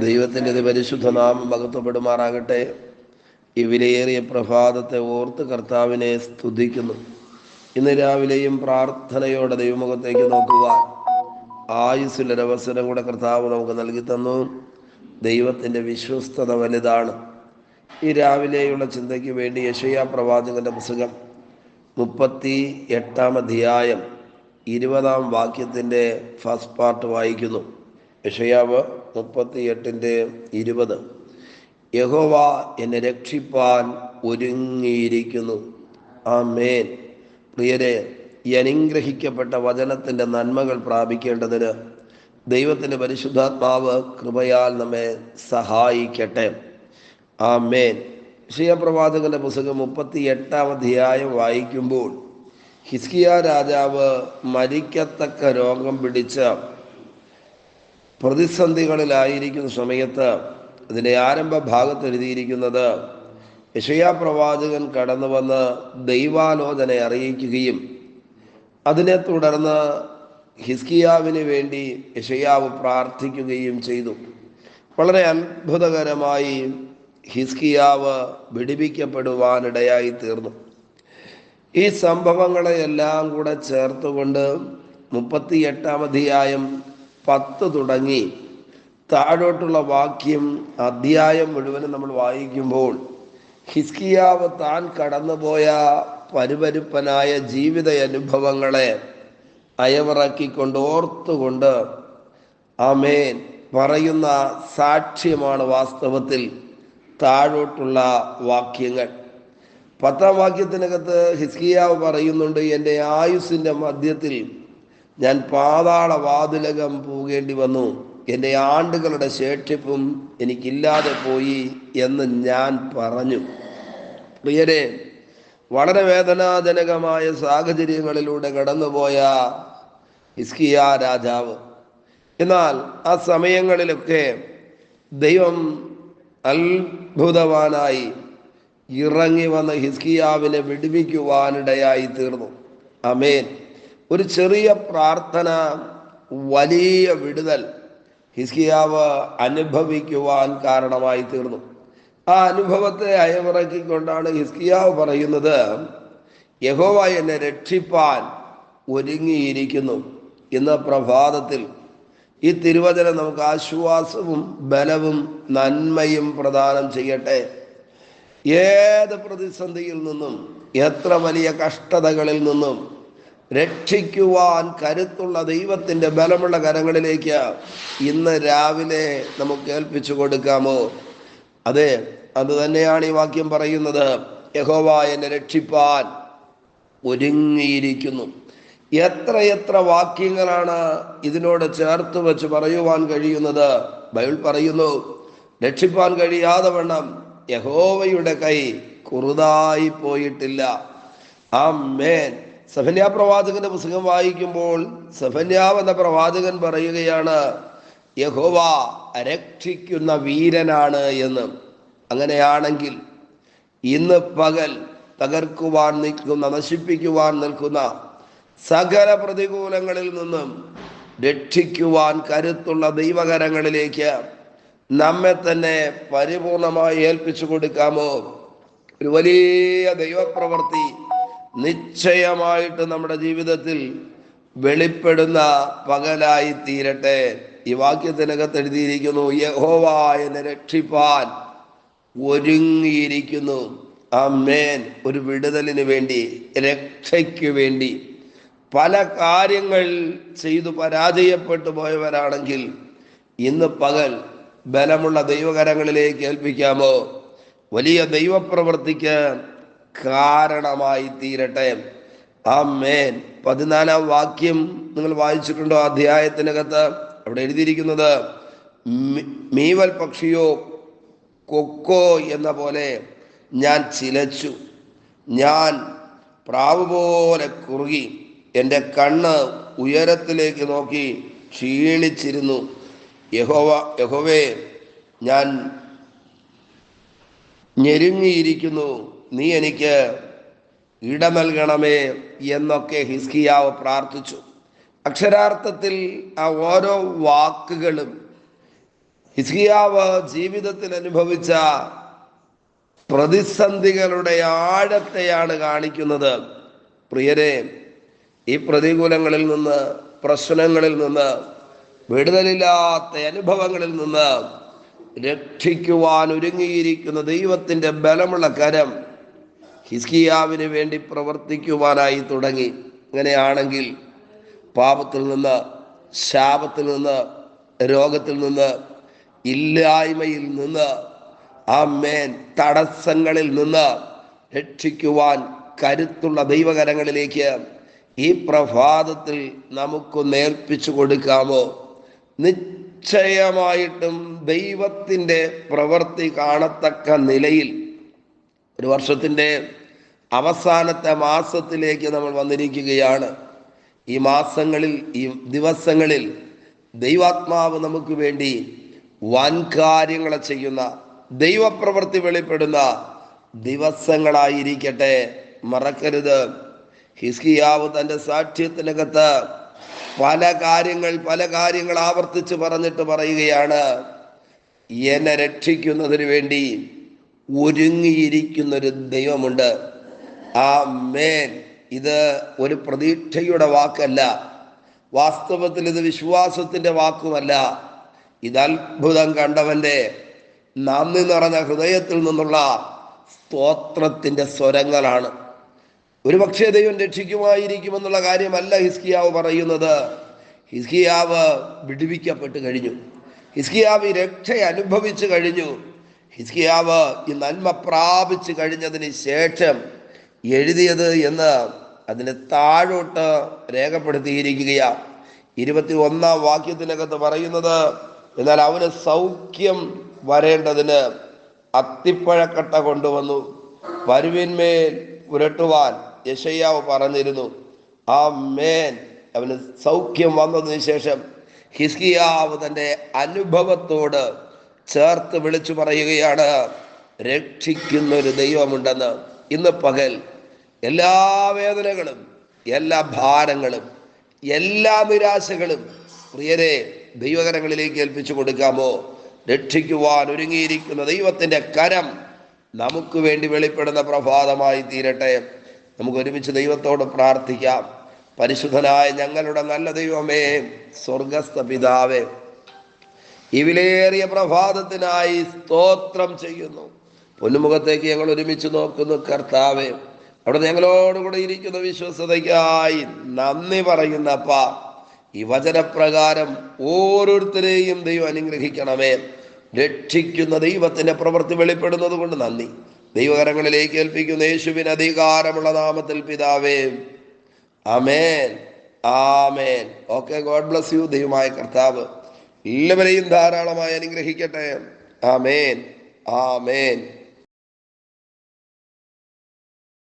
ദൈവത്തിന്റെ പരിശുദ്ധ നാമം മകത്വപ്പെടുമാറാകട്ടെ ഈ വിലയേറിയ പ്രഭാതത്തെ ഓർത്ത് കർത്താവിനെ സ്തുതിക്കുന്നു. ഇന്ന് രാവിലെയും പ്രാർത്ഥനയോടെ ദൈവമുഖത്തേക്ക് നോക്കുക ആയുസ്സിലൊരവസരം കൂടെ കർത്താവ് നമുക്ക് നൽകി തന്നു. ദൈവത്തിന്റെ വിശ്വസ്തത വലുതാണ്. ഈ രാവിലെയുള്ള ചിന്തയ്ക്ക് വേണ്ടി യശയാ പ്രവാചകന്റെ പുസ്തകം മുപ്പത്തി എട്ടാം അധ്യായം ഇരുപതാം വാക്യത്തിന്റെ ഫസ്റ്റ് പാർട്ട് വായിക്കുന്നു. യഷയാവ് മുപ്പത്തി എട്ടിന്റെ ഇരുപത്. യഹോവ എന്നെ രക്ഷിപ്പാൻ ഒരുങ്ങിയിരിക്കുന്നു. ആ മേൻ പ്രിയരെ ഈ അനുഗ്രഹിക്കപ്പെട്ട വചനത്തിന്റെ നന്മകൾ പ്രാപിക്കേണ്ടതിന് ദൈവത്തിന്റെ പരിശുദ്ധാത്മാവ് കൃപയാൽ നമ്മെ സഹായിക്കട്ടെ. ആ മേൻ പ്രവാചകന്റെ പുസ്തകം മുപ്പത്തി എട്ടാം അധ്യായം വായിക്കുമ്പോൾ ഹിസ്കിയ രാജാവ് മരിക്കത്തക്ക രോഗം പിടിച്ച പ്രതിസന്ധികളിലായിരിക്കുന്ന സമയത്ത് അതിന്റെ ആരംഭ ഭാഗത്ത് എഴുതിയിരിക്കുന്നത് യഷയാ പ്രവാചകൻ കടന്നു വന്ന് ദൈവാലോചന അറിയിക്കുകയും അതിനെ തുടർന്ന് ഹിസ്കിയാവിന് വേണ്ടി യഷയാവ് പ്രാർത്ഥിക്കുകയും ചെയ്തു. വളരെ അത്ഭുതകരമായി ഹിസ്കിയാവ് വിടിപ്പിക്കപ്പെടുവാനിടയായി തീർന്നു ഈ സംഭവങ്ങളെയെല്ലാം കൂടെ ചേർത്തുകൊണ്ട് മുപ്പത്തി എട്ടാം അധ്യായം പത്ത് തുടങ്ങി. താഴോട്ടുള്ള വാക്യം അധ്യായം മുഴുവനും നമ്മൾ വായിക്കുമ്പോൾ ഹിസ്കിയാവ് താൻ കടന്നുപോയ പരുപരുപ്പനായ ജീവിത അനുഭവങ്ങളെ അയവിറക്കിക്കൊണ്ട് ഓർത്തുകൊണ്ട് ആമേൻ പറയുന്ന സാക്ഷ്യമാണ് വാസ്തവത്തിൽ താഴോട്ടുള്ള വാക്യങ്ങൾ. പത്താം വാക്യത്തിനകത്ത് ഹിസ്കിയാവ് പറയുന്നുണ്ട് എന്റെ ആയുസിന്റെ മധ്യത്തിൽ ഞാൻ പാതാള വാതിലകം പോകേണ്ടി വന്നു. എന്റെ ആണ്ടുകളുടെ ശേഷിപ്പും എനിക്കില്ലാതെ പോയി എന്ന് ഞാൻ പറഞ്ഞു. പ്രിയരെ വളരെ വേദനാജനകമായ സാഹചര്യങ്ങളിലൂടെ കടന്നുപോയ ഇസ്കിയ രാജാവ്. എന്നാൽ ആ സമയങ്ങളിലൊക്കെ ദൈവം അത്ഭുതവാനായി ഇറങ്ങി വന്ന ഹിസ്കിയാവിനെ വിടുവിക്കുവാനിടയായി തീർന്നു. അമേൻ ഒരു ചെറിയ പ്രാർത്ഥന വലിയ വിടുതൽ ഹിസ്കിയാവ് അനുഭവിക്കുവാൻ കാരണമായി തീർന്നു. ആ അനുഭവത്തെ അയവിറക്കിക്കൊണ്ടാണ് ഹിസ്കിയാവ് പറയുന്നത് യഹോവ എന്നെ രക്ഷിപ്പാൻ ഒരുങ്ങിയിരിക്കുന്നു. ഇന്ന് പ്രഭാതത്തിൽ ഈ തിരുവചനം നമുക്ക് ആശ്വാസവും ബലവും നന്മയും പ്രദാനം ചെയ്യട്ടെ. ഏത് പ്രതിസന്ധിയിൽ നിന്നും എത്ര വലിയ കഷ്ടതകളിൽ നിന്നും രക്ഷിക്കുവാൻ കരുത്തുള്ള ദൈവത്തിന്റെ ബലമുള്ള കരങ്ങളിലേക്ക് ഇന്ന് രാവിലെ നമുക്ക് ഏൽപ്പിച്ചു കൊടുക്കാമോ? അതെ അത് തന്നെയാണ് ഈ വാക്യം പറയുന്നത്. യഹോവ എന്നെ രക്ഷിപ്പാൻ ഒരുങ്ങിയിരിക്കുന്നു. എത്ര എത്ര വാക്യങ്ങളാണ് ഇതിനോട് ചേർത്ത് വെച്ച് പറയുവാൻ കഴിയുന്നത്? ബൈബിൾ പറയുന്നു രക്ഷിപ്പാൻ കഴിയാതെ വണ്ണം യഹോവയുടെ കൈ കുറുതായി പോയിട്ടില്ല. ആ മേൻ സഫന്യാ പ്രവാചകന്റെ പുസ്തകം വായിക്കുമ്പോൾ സഫന്യാവ് എന്ന പ്രവാചകൻ പറയുകയാണ് യഹോവ രക്ഷിക്കുന്ന വീരനാണ് എന്ന്. അങ്ങനെയാണെങ്കിൽ ഇന്ന് പകൽ തകർക്കുവാൻ നിൽക്കുന്ന നശിപ്പിക്കുവാൻ നിൽക്കുന്ന സകല പ്രതികൂലങ്ങളിൽ നിന്നും രക്ഷിക്കുവാൻ കരുത്തുള്ള ദൈവകരങ്ങളിലേക്ക് നമ്മെ തന്നെ പരിപൂർണമായി ഏൽപ്പിച്ചു കൊടുക്കാമോ? ഒരു വലിയ ദൈവപ്രവൃത്തി നിശ്ചയമായിട്ട് നമ്മുടെ ജീവിതത്തിൽ വെളിപ്പെടുന്ന പകലായി തീരട്ടെ. ഈ വാക്യത്തിനകത്ത് എഴുതിയിരിക്കുന്നു യഹോവ എന്നെ രക്ഷിപ്പാൻ ഒരുങ്ങിയിരിക്കുന്നു. ആ മേൻ ഒരു വിടുതലിന് വേണ്ടി രക്ഷയ്ക്ക് വേണ്ടി. പല കാര്യങ്ങൾ ചെയ്തു പരാജയപ്പെട്ടു പോയവരാണെങ്കിൽ ഇന്ന് പകൽ ബലമുള്ള ദൈവകരങ്ങളിലേക്ക് ഏൽപ്പിക്കാമോ? വലിയ ദൈവപ്രവൃത്തിക്ക് കാരണമായി തീരട്ടെ. ആ മേൻ പതിനാലാം വാക്യം നിങ്ങൾ വായിച്ചിട്ടുണ്ടോ അധ്യായത്തിനകത്ത്? അവിടെ എഴുതിയിരിക്കുന്നത് മീവൽ പക്ഷിയോ കൊക്കോ എന്ന പോലെ ഞാൻ ചിലച്ചു. ഞാൻ പ്രാവ് പോലെ കുറുകി എന്റെ കണ്ണ് ഉയരത്തിലേക്ക് നോക്കി ക്ഷീണിച്ചിരുന്നു. യഹോവ യഹോവേ ഞാൻ ഞെരുങ്ങിയിരിക്കുന്നു. നീ എനിക്ക് ഇട നൽകണമേ എന്നൊക്കെ ഹിസ്കിയാവ് പ്രാർത്ഥിച്ചു. അക്ഷരാർത്ഥത്തിൽ ആ ഓരോ വാക്കുകളും ഹിസ്കിയാവ് ജീവിതത്തിൽ അനുഭവിച്ച പ്രതിസന്ധികളുടെ ആഴത്തെയാണ് കാണിക്കുന്നത്. പ്രിയരെ ഈ പ്രതികൂലങ്ങളിൽ നിന്ന് പ്രശ്നങ്ങളിൽ നിന്ന് വിടുതലില്ലാത്ത അനുഭവങ്ങളിൽ നിന്ന് രക്ഷിക്കുവാൻ ഒരുങ്ങിയിരിക്കുന്ന ദൈവത്തിന്റെ ബലമുള്ള കരം ഹിസ്കിയാവിന് വേണ്ടി പ്രവർത്തിക്കുവാനായി തുടങ്ങി. അങ്ങനെയാണെങ്കിൽ പാപത്തിൽ നിന്ന് ശാപത്തിൽ നിന്ന് രോഗത്തിൽ നിന്ന് ഇല്ലായ്മയിൽ നിന്ന് ആ മേൻ തടസ്സങ്ങളിൽ നിന്ന് രക്ഷിക്കുവാൻ കരുത്തുള്ള ദൈവകരങ്ങളിലേക്ക് ഈ പ്രഭാതത്തിൽ നമുക്ക് നേർപ്പിച്ചു കൊടുക്കാമോ? നിശ്ചയമായിട്ടും ദൈവത്തിന്റെ പ്രവൃത്തി കാണത്തക്ക നിലയിൽ ഒരു വർഷത്തിന്റെ അവസാനത്തെ മാസത്തിലേക്ക് നമ്മൾ വന്നിരിക്കുകയാണ്. ഈ മാസങ്ങളിൽ ഈ ദിവസങ്ങളിൽ ദൈവാത്മാവ് നമുക്ക് വേണ്ടി വൻ കാര്യങ്ങളെ ചെയ്യുന്ന ദൈവപ്രവൃത്തി വെളിപ്പെടുന്ന ദിവസങ്ങളായിരിക്കട്ടെ. മറക്കരുത്. ഹിസ്കിയാവ് തന്റെ സാക്ഷ്യത്തിനകത്ത് പല കാര്യങ്ങൾ പല കാര്യങ്ങൾ ആവർത്തിച്ച് പറഞ്ഞിട്ട് പറയുകയാണ്. എന്നെ രക്ഷിക്കുന്നതിന് വേണ്ടി ഒരുങ്ങിയിരിക്കുന്നൊരു ദൈവമുണ്ട്. ആ മേൻ ഇത് ഒരു പ്രതീക്ഷയുടെ വാക്കല്ല. വാസ്തവത്തിൽ ഇത് വിശ്വാസത്തിന്റെ വാക്കുമല്ല. ഇത് അത്ഭുതം കണ്ടവന്റെ നന്ദി നിറഞ്ഞ ഹൃദയത്തിൽ നിന്നുള്ള സ്തോത്രത്തിന്റെ സ്വരങ്ങളാണ്. ഒരു പക്ഷേ ദൈവം രക്ഷിക്കുമായിരിക്കുമെന്നുള്ള കാര്യമല്ല ഹിസ്കിയാവ് പറയുന്നത്. ഹിസ്കിയാവ് വിടുവിക്കപ്പെട്ട് കഴിഞ്ഞു. ഹിസ്കിയാവ് ഈ രക്ഷ അനുഭവിച്ചു കഴിഞ്ഞു. ഹിസ്കിയാവ് ഈ നന്മ പ്രാപിച്ചു കഴിഞ്ഞതിന് ശേഷം എഴുതിയത് എന്ന് അതിന് താഴോട്ട് രേഖപ്പെടുത്തിയിരിക്കുകയാണ്. ഇരുപത്തി ഒന്നാം വാക്യത്തിനകത്ത് പറയുന്നത് എന്നാൽ അവന് സൗഖ്യം വരേണ്ടതിന് അത്തിപ്പഴക്കട്ട കൊണ്ടുവന്നു. വരുവിന്മേൽ പുരട്ടുവാൻ യശയ്യാവ് പറഞ്ഞിരുന്നു ആ മേൻ. അവന് സൗഖ്യം വന്നതിന് ശേഷം ഹിസ്കിയാവ് തന്റെ അനുഭവത്തോട് ചേർത്ത് വിളിച്ചു പറയുകയാണ് രക്ഷിക്കുന്നൊരു ദൈവമുണ്ടെന്ന്. ഇന്ന് പകൽ എല്ലാ വേദനകളും എല്ലാ ഭാരങ്ങളും എല്ലാ നിരാശകളും പ്രിയരെ ദൈവകരങ്ങളിലേക്ക് ഏൽപ്പിച്ചു കൊടുക്കാമോ? രക്ഷിക്കുവാൻ ഒരുങ്ങിയിരിക്കുന്ന ദൈവത്തിന്റെ കരം നമുക്ക് വേണ്ടി വെളിപ്പെടുന്ന പ്രഭാതമായി തീരട്ടെ. നമുക്ക് ഒരുമിച്ച് ദൈവത്തോട് പ്രാർത്ഥിക്കാം. പരിശുദ്ധനായ ഞങ്ങളുടെ നല്ല ദൈവമേ സ്വർഗസ്ഥ പിതാവേ ഈ പ്രഭാതത്തിനായി സ്തോത്രം ചെയ്യുന്നു. പൊന്നുമുഖത്തേക്ക് ഞങ്ങൾ ഒരുമിച്ച് നോക്കുന്നു കർത്താവേ. അവിടെ ഞങ്ങളോടുകൂടെ ഇരിക്കുന്ന വിശ്വസതയ്ക്കായി നന്ദി പറയുന്ന അപ്പ ഈ വചനപ്രകാരം ഓരോരുത്തരെയും ദൈവം അനുഗ്രഹിക്കണമേ. രക്ഷിക്കുന്ന ദൈവത്തിന്റെ പ്രവൃത്തി വെളിപ്പെടുന്നത് കൊണ്ട് നന്ദി. ദൈവകരങ്ങളിലേക്ക് ഏൽപ്പിക്കുന്ന യേശുവിന് അധികാരമുള്ള നാമത്തിൽ പിതാവേ. Amen amen. Okay God bless you ദൈവമായ കർത്താവ്. എല്ലാവരെയും ധാരാളമായി അനുഗ്രഹിക്കട്ടെ. ആമേൻ. ആമേൻ.